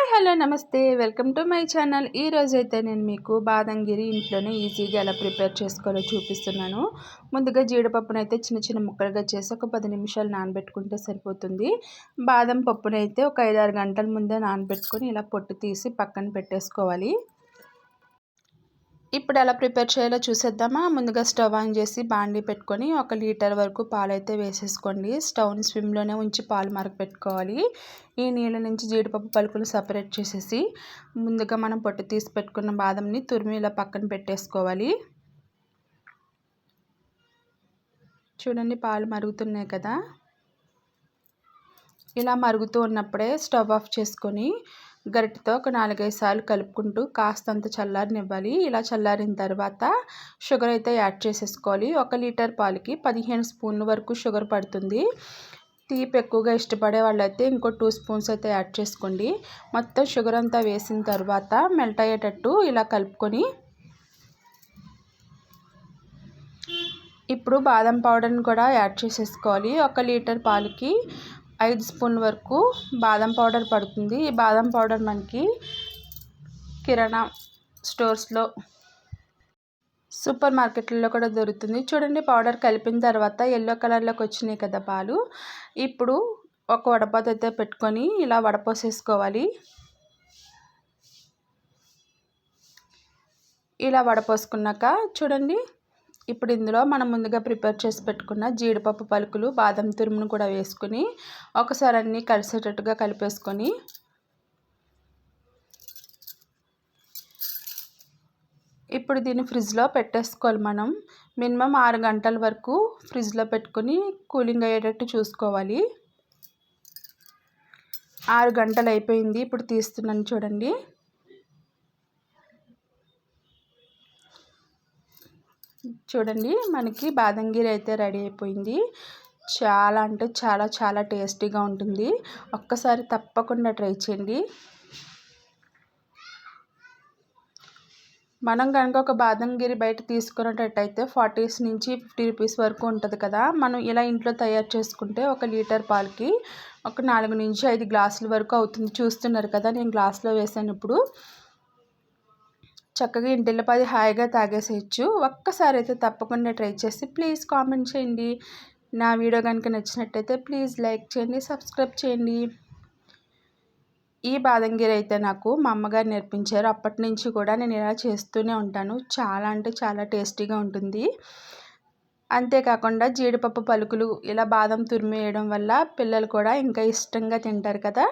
Hi hello నమస్తే. Welcome to my channel. ఈరోజు అయితే నేను మీకు బాదంగిరి ఇంట్లోనే ఈజీగా ఎలా ప్రిపేర్ చేసుకోవాలో చూపిస్తున్నాను. ముందుగా జీడిపప్పునైతే చిన్న చిన్న ముక్కలుగా చేసి ఒక పది నిమిషాలు నానబెట్టుకుంటే సరిపోతుంది. బాదం పప్పునైతే ఒక ఐదారు గంటల ముందే నానబెట్టుకొని ఇలా పొట్టు తీసి పక్కన పెట్టేసుకోవాలి. ఇప్పుడు ఎలా ప్రిపేర్ చేయాలో చూసేద్దామా? ముందుగా స్టవ్ ఆన్ చేసి బాండీ పెట్టుకొని ఒక లీటర్ వరకు పాలు అయితే వేసేసుకోండి. స్టవ్ని స్విమ్లోనే ఉంచి పాలు మరక పెట్టుకోవాలి. ఈ నీళ్ళ నుంచి జీడిపప్పు పలుకులు సపరేట్ చేసేసి ముందుగా మనం పొట్టు తీసి పెట్టుకున్న బాదంని తురిమి ఇలా పక్కన పెట్టేసుకోవాలి. చూడండి పాలు మరుగుతున్నాయి కదా. ఇలా మరుగుతూ ఉన్నప్పుడే స్టవ్ ఆఫ్ చేసుకొని గరిటతో ఒక నాలుగైదు సార్లు కలుపుకుంటూ కాస్తంత చల్లారనివ్వాలి. ఇలా చల్లారిన తర్వాత షుగర్ అయితే యాడ్ చేసేసుకోవాలి. ఒక లీటర్ పాలకి పదిహేను స్పూన్ల వరకు షుగర్ పడుతుంది. తీపి ఎక్కువగా ఇష్టపడే వాళ్ళైతే ఇంకో టూ స్పూన్స్ అయితే యాడ్ చేసుకోండి. మొత్తం షుగర్ అంతా వేసిన తర్వాత మెల్ట్ అయ్యేటట్టు ఇలా కలుపుకొని ఇప్పుడు బాదం పౌడర్ని కూడా యాడ్ చేసేసుకోవాలి. ఒక లీటర్ పాలకి ఐదు స్పూన్ల వరకు బాదం పౌడర్ పడుతుంది. ఈ బాదం పౌడర్ మనకి కిరాణా స్టోర్స్లో సూపర్ మార్కెట్లలో కూడా దొరుకుతుంది. చూడండి పౌడర్ కలిపిన తర్వాత ఎల్లో కలర్లోకి వచ్చినాయి కదా పాలు. ఇప్పుడు ఒక వడపోత అయితే పెట్టుకొని ఇలా వడపోసేసుకోవాలి. ఇలా వడపోసుకున్నాక చూడండి ఇప్పుడు ఇందులో మనం ముందుగా ప్రిపేర్ చేసి పెట్టుకున్న జీడిపప్పు పలుకులు బాదం తురుమును కూడా వేసుకుని ఒకసారి అన్నీ కలిసేటట్టుగా కలిపేసుకొని ఇప్పుడు దీన్ని ఫ్రిడ్జ్లో పెట్టేసుకోవాలి మనం. మినిమం ఆరు గంటల వరకు ఫ్రిడ్జ్లో పెట్టుకొని కూలింగ్ అయ్యేటట్టు చూసుకోవాలి. ఆరు గంటలు అయిపోయింది. ఇప్పుడు తీస్తున్నాను చూడండి. చూడండి మనకి బాదంగిరి అయితే రెడీ అయిపోయింది. చాలా అంటే చాలా చాలా టేస్టీగా ఉంటుంది. ఒక్కసారి తప్పకుండా ట్రై చేయండి. మనం కనుక ఒక బాదంగిరి బయట తీసుకున్నట్టయితే ఫార్టీస్ నుంచి ఫిఫ్టీ రూపీస్ వరకు ఉంటుంది కదా. మనం ఇలా ఇంట్లో తయారు చేసుకుంటే ఒక లీటర్ పాలకి ఒక నాలుగు నుంచి ఐదు గ్లాసుల వరకు అవుతుంది. చూస్తున్నారు కదా నేను గ్లాస్లో వేసాను ఇప్పుడు. చక్కగా ఇంటిలో పది హాయిగా తాగేసేయచ్చు. ఒక్కసారి అయితే తప్పకుండా ట్రై చేసి ప్లీజ్ కామెంట్ చేయండి. నా వీడియో కనుక నచ్చినట్టయితే ప్లీజ్ లైక్ చేయండి సబ్స్క్రైబ్ చేయండి. ఈ బాదంగిరి అయితే నాకు మా అమ్మగారు నేర్పించారు. అప్పటి నుంచి కూడా నేను ఇలా చేస్తూనే ఉంటాను. చాలా అంటే చాలా టేస్టీగా ఉంటుంది. అంతేకాకుండా జీడిపప్పు పలుకులు ఇలా బాదం తురిమేయడం వల్ల పిల్లలు కూడా ఇంకా ఇష్టంగా తింటారు కదా.